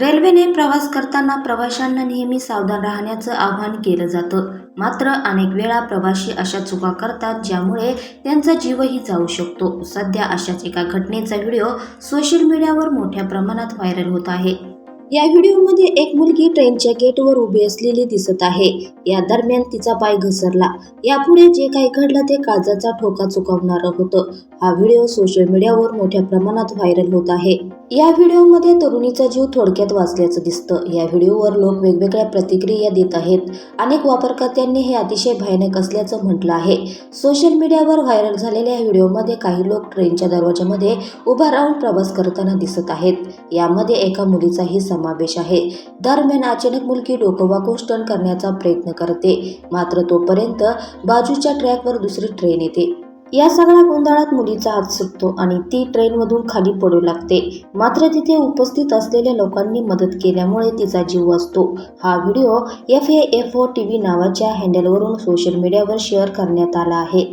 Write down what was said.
रेल्वेने प्रवास करताना प्रवाशांना नेहमी सावधान राहण्याचं आवाहन केलं जातं. मात्र अनेक वेळा प्रवासी अशा चुका करतात ज्यामुळे त्यांचा जीवही जाऊ शकतो. सध्या अशाच एका घटनेचा व्हिडिओ सोशल मीडियावर मोठ्या प्रमाणात व्हायरल होत आहे. या व्हिडिओमध्ये एक मुलगी ट्रेनच्या गेटवर उभी असलेली दिसत आहे. या दरम्यान तिचा पाय घसरला. यापुढे जे काही घडलं ते काळजाचा ठोका चुकवणारं होतं. हा व्हिडिओ सोशल मीडियावर मोठ्या प्रमाणात व्हायरल होत आहे. या व्हिडिओमध्ये तरुणीचा जीव थोडक्यात वाचल्याचं दिसतं. या व्हिडिओवर लोक वेगवेगळ्या प्रतिक्रिया देत आहेत. अनेक वापरकर्त्यांनी हे अतिशय भयानक असल्याचं म्हटलं आहे. सोशल मीडियावर व्हायरल झालेल्या या व्हिडिओमध्ये काही लोक ट्रेनच्या दरवाजामध्ये उभा राहून प्रवास करताना दिसत आहेत. यामध्ये एका मुलीचाही समावेश आहे. दरम्यान अचानक मुलगी डोकं वाकून करण्याचा प्रयत्न करते. मात्र तोपर्यंत बाजूच्या ट्रॅकवर दुसरी ट्रेन येते. या सगळ्या गोंधळात मुलीचा हात सुटतो आणि ती ट्रेनमधून खाली पडू लागते. मात्र तिथे उपस्थित असलेल्या लोकांनी मदत केल्यामुळे तिचा जीव वाचतो. हा video F A F O T V नावाच्या हँडलवरून सोशल मीडियावर शेअर करण्यात आला आहे.